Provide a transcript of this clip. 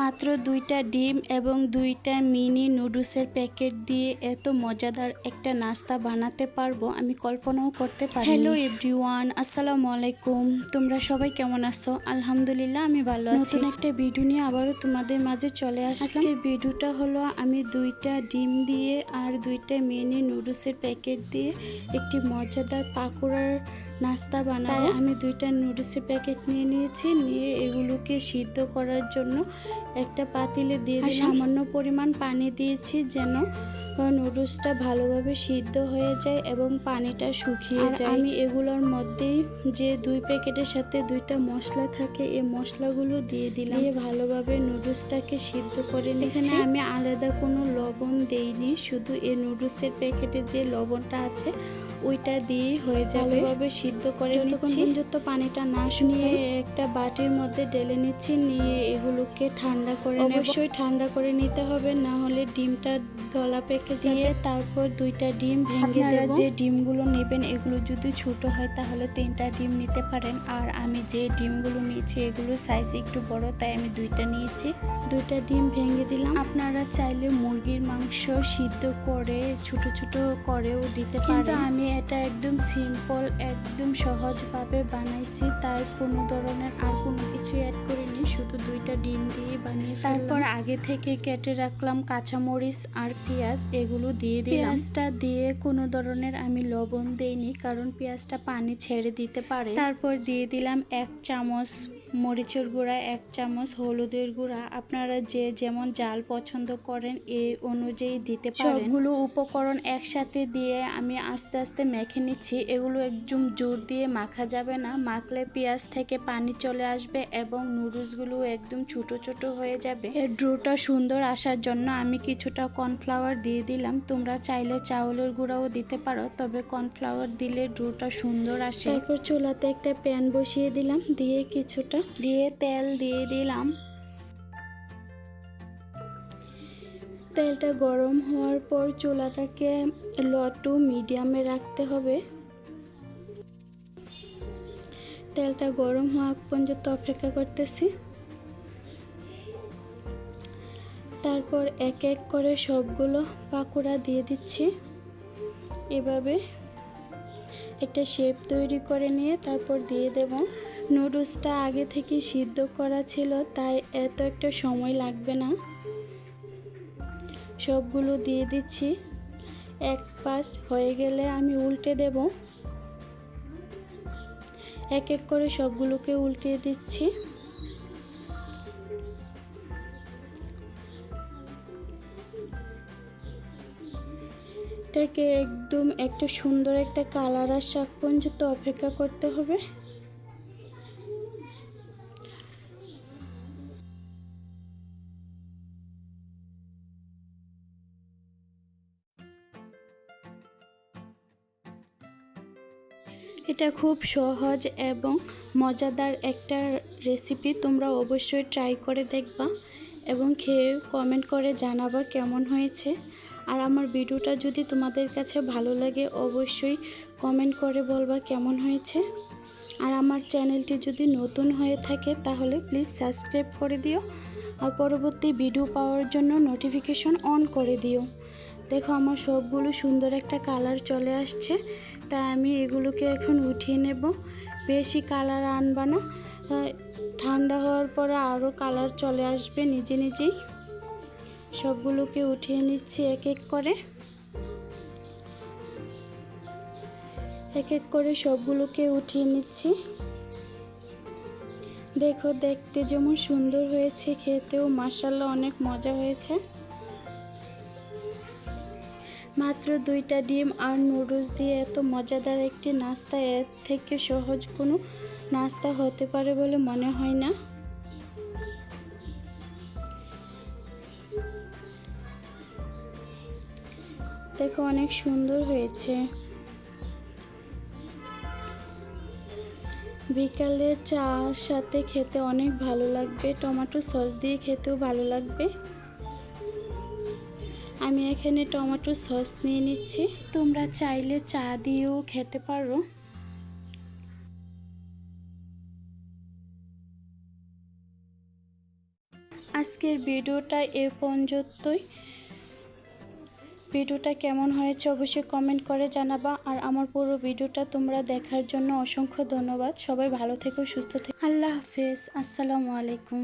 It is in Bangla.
মাত্র দুইটা ডিম এবং দুইটা মিনি নুডলসের প্যাকেট দিয়ে এত মজাদার একটা নাস্তা বানাতে পারব আমি কল্পনাও করতে পারি হ্যালো এভরিওয়ান আসসালামু আলাইকুম। তোমরা সবাই কেমন আছো? আলহামদুলিল্লাহ আমি ভালো আছি। নতুন একটা ভিডিও নিয়ে আবারও তোমাদের মাঝে চলে আসলাম। আজকের ভিডিওটা হলো আমি দুইটা ডিম দিয়ে আর দুইটা মিনি নুডলসের প্যাকেট দিয়ে একটি মজাদার পাকোড়ার নাস্তা বানাবো। আমি দুইটা নুডলসের প্যাকেট নিয়ে নিয়েছি নিয়ে এগুলোকে সিদ্ধ করার জন্য একটা পাতিলে দিয়ে সামান্য পরিমাণ পানি দিয়েছি যেন নুডলসটা ভালোভাবে সিদ্ধ হয়ে যায় এবং পানিটা শুকিয়ে যায় আমি এগুলোর মধ্যেই যে দুই প্যাকেটের সাথে দুইটা মশলা থাকে এই মশলাগুলো দিয়ে দিলাম। দিয়ে ভালোভাবে নুডলসটাকে সিদ্ধ করে এখানে আমি আলাদা কোনো লবণ দেইনি শুধু এই নুডলসের প্যাকেটে যে লবণটা আছে ওইটা দিয়ে হয়ে যাবে। ভালোভাবে সিদ্ধ করে নিচ্ছি। যত পানিটা না শুনিয়ে একটা বাটির মধ্যে ঢেলে নিচ্ছি নিয়ে এগুলোকে ঠান্ডা করে অবশ্যই ঠান্ডা করে নিতে হবে না হলে ডিমটা গলা দিয়ে তারপর দুইটা ডিম ভেঙে দেবো। যে ডিমগুলো নেবেন এগুলো যদি ছোট হয় তাহলে তিনটা ডিম নিতে পারেন। আর আমি যে ডিমগুলো নিয়েছি এগুলোর সাইজ একটু বড় তাই আমি দুইটা নিয়েছি। দুইটা ডিম ভেঙে দিলাম। আপনারা চাইলে মুরগির মাংস সিদ্ধ করে ছোট ছোট করেও দিতে পারেন। আমি এটা একদম সিম্পল একদম সহজভাবে বানাইছি তাই কোনো ধরনের আর কোনো কিছু অ্যাড করিনি। শুধু দুইটা ডিম দিয়ে বানিয়ে তারপর আগে থেকে কেটে রাখলাম কাঁচামরিচ আর পেঁয়াজ। এগুলো দিয়ে দিই পেঁয়াজটা দিয়ে কোনো ধরনের আমি লবণ দেইনি, কারণ পেঁয়াজটা পানি ছেড়ে দিতে পারে। তারপর দিয়ে দিলাম এক চামচ মরিচের গুঁড়া এক চামচ হলুদের গুঁড়া। আপনারা যে যেমন জাল পছন্দ করেন এই অনুযায়ী দিতে পারেন। সবগুলো উপকরণ একসাথে দিয়ে আমি আস্তে আস্তে মেখে নিচ্ছি। এগুলো একদম জোর দিয়ে মাখা যাবে না। মাখলে পেঁয়াজ থেকে পানি চলে আসবে এবং নুডলসগুলো একদম ছোট ছোট হয়ে যাবে। এর ড্রোটা সুন্দর আসার জন্য আমি কিছুটা কর্নফ্লাওয়ার দিয়ে দিলাম। তোমরা চাইলে চাউলের গুঁড়াও দিতে পারো তবে কর্নফ্লাওয়ার দিলে ড্রোটা সুন্দর আসে। তারপর চুলাতে একটা প্যান বসিয়ে দিলাম। দিয়ে কিছুটা দিয়ে তেল দিয়ে দিলাম। তেলটা গরম হওয়ার পর চুলাটাকে লো টু মিডিয়ামে রাখতে হবে। তেলটা গরম হওয়া পর্যন্ত অপেক্ষা করতেছি। তারপর এক এক করে সবগুলো পাকোড়া দিয়ে দিচ্ছি। এভাবে একটা শেপ তৈরি করে নিয়ে তারপর দিয়ে দেব। নুডলসটা আগে থেকে সিদ্ধ করা ছিল, তাই এত একটা সময় লাগবে না। সবগুলো দিয়ে দিচ্ছি। এক পাশ হয়ে গেলে আমি উল্টে দেব। এক এক করে সবগুলোকে উল্টে দিচ্ছি। এটাকে একদম একটা সুন্দর একটা কালার আসা পর্যন্ত অপেক্ষা করতে হবে। এটা খুব সহজ এবং মজাদার একটা রেসিপি তোমরা অবশ্যই ট্রাই করে দেখবা এবং খেয়ে কমেন্ট করে জানাবা কেমন হয়েছে। আর আমার ভিডিওটা যদি তোমাদের কাছে ভালো লাগে, অবশ্যই কমেন্ট করে বলবা কেমন হয়েছে। আর আমার চ্যানেলটি যদি নতুন হয়ে থাকে, তাহলে প্লিজ সাবস্ক্রাইব করে দিও। আর পরবর্তী ভিডিও পাওয়ার জন্য নোটিফিকেশন অন করে দিও। দেখো, আমার সবগুলো সুন্দর একটা কালার চলে আসছে। তাই আমি এগুলোকে এখন উঠিয়ে নেব। বেশি কালার আনবা না। ঠান্ডা হওয়ার পরে আরও কালার চলে আসবে নিজে নিজেই। সবগুলোকে উঠিয়ে নিচ্ছি এক এক করে। এক এক করে সবগুলোকে উঠিয়ে নিচ্ছি। দেখো, দেখতে যেমন সুন্দর হয়েছে, খেতেও মাসাল্লাহ অনেক মজা হয়েছে। মাত্র দুইটা ডিম আর নুডলস দিয়ে এত মজাদার একটি নাস্তা, এর থেকে সহজ কোনো নাস্তা হতে পারে বলে মনে হয় না। দেখো, অনেক সুন্দর হয়েছে। বিকালে চার সাথে খেতে অনেক ভালো লাগবে। টমেটো সস দিয়ে খেতেও ভালো লাগবে। আমি এখানে টমেটো সস নিয়ে নিচ্ছি। তোমরা চাইলে চা দিয়েও খেতে পারো। আজকের ভিডিওটা এ পর্যন্তই। ভিডিওটা কেমন হয়েছে অবশ্যই কমেন্ট করে জানাবা। আর আমার পুরো ভিডিওটা তোমরা দেখার জন্য অসংখ্য ধন্যবাদ। সবাই ভালো থেকো, সুস্থ থেকো। আল্লাহ হাফেজ। আসসালামু আলাইকুম।